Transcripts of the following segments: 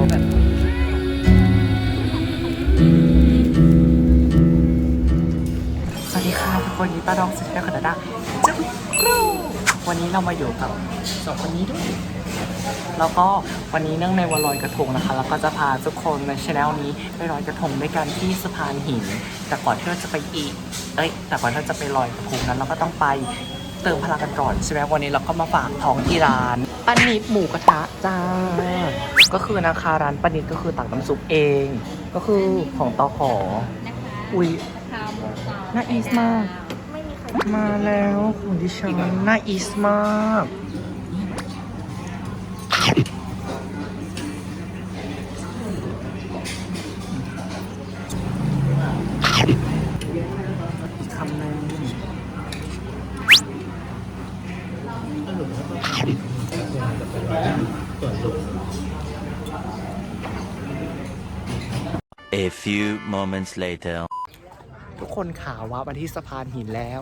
สวัสดีค่ะทุกคนนี้ป้าดองสุดยอดขนาดจุ๊บกรูวันนี้เรามาอยู่กับสองคนนี้ด้วย แล้วก็วันนี้เนื่องในวันลอยกระทงนะคะ แล้วก็จะพาทุกคนในช anel นี้ไปลอยกระทงด้วยกันที่สะพานหิน แต่ก่อนที่เราจะไปอีก เอ้ย แต่ก่อนที่เราจะไปลอยกระทงนั้นเราก็ต้องไป เติมพลังกันก่อนใช่ไหมวันนี้เราก็มาฝากท้องที่ร้านป้านิดหมูกระทะจ้า ก็คือนะคะร้านป้านิดก็คือตักน้ำซุปเอง ก็คือของตอขอ อุ้ยน่าอีสมาก มาแล้วคุณดิฉันน่าอีสมากอีก A few moments later. ทุกคนข่าวว่ามาที่สะพานหินแล้ว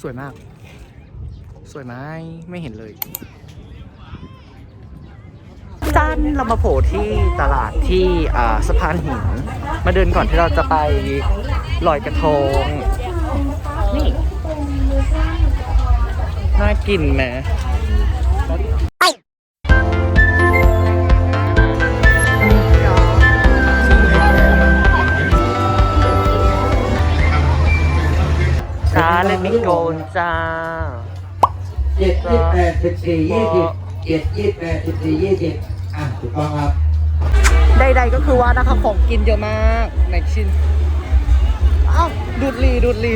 สวยมาก สวยไหมไม่เห็นเลยจันเรามาโผล่ที่ตลาดที่สะพานหิน มาเดินก่อนที่เราจะไปลอยกระทง นี่ น่ากินไหม โกนจ้าเจ็ดยี่แปดสิบสี่ยี่สิบเจ็ดยี่แปดสิบสี่ยี่สิบอะถูกต้องครับใดๆก็คือว่านะคะของกินเยอะมากในชิ้นอ้าวดูดลีดูดลี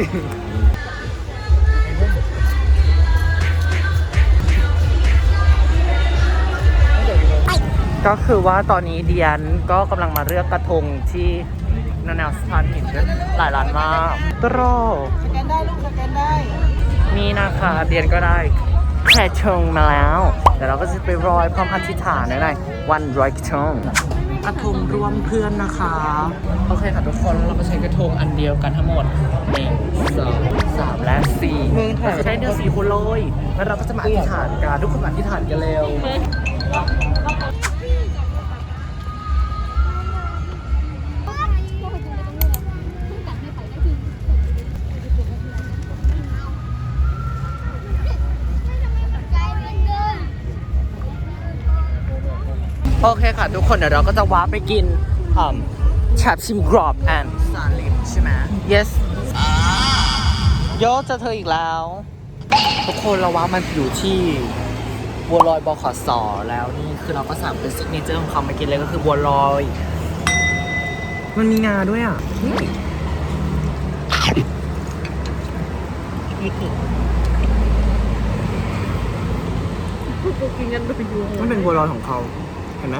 ก็คือว่าตอนนี้เดียนก็กำลังมาเลือกกระทงที่ นานาสถานเห็นหลายร้านมากตรอสแกนได้ลูกสแกนได้นี่นะคะเดียนก็ได้แค่ชงมาแล้ว เดี๋ยวเราก็จะไปรอยพร้อมอธิษฐานในวันรอยกระทงกระทงรวมเพื่อนนะคะ โอเคค่ะทุกคนเราก็ใช้กระทงอันเดียวกันทั้งหมดหนึ่งสองสามและสี่เราจะใช้เนื้อสี่คนเลยแล้วเราก็จะมาอธิษฐานกันทุกคนมาอธิษฐานกันเร็ว โอเคค่ะ ทุกคนเดี๋ยวเราก็จะว้าไปกินแชบชิมกรอบแอนซาลิมใช่ไหม yes โยเจะเธออีกแล้ว ทุกคนเราว่ามันอยู่ที่บัวลอยบขสแล้วนี่คือเราก็สั่งเป็นซิกเนเจอร์ของเขามากินเลยก็คือบัวลอย มันมีงาด้วยอะนี่มันเป็นบัวลอยของเขา เห็นไหม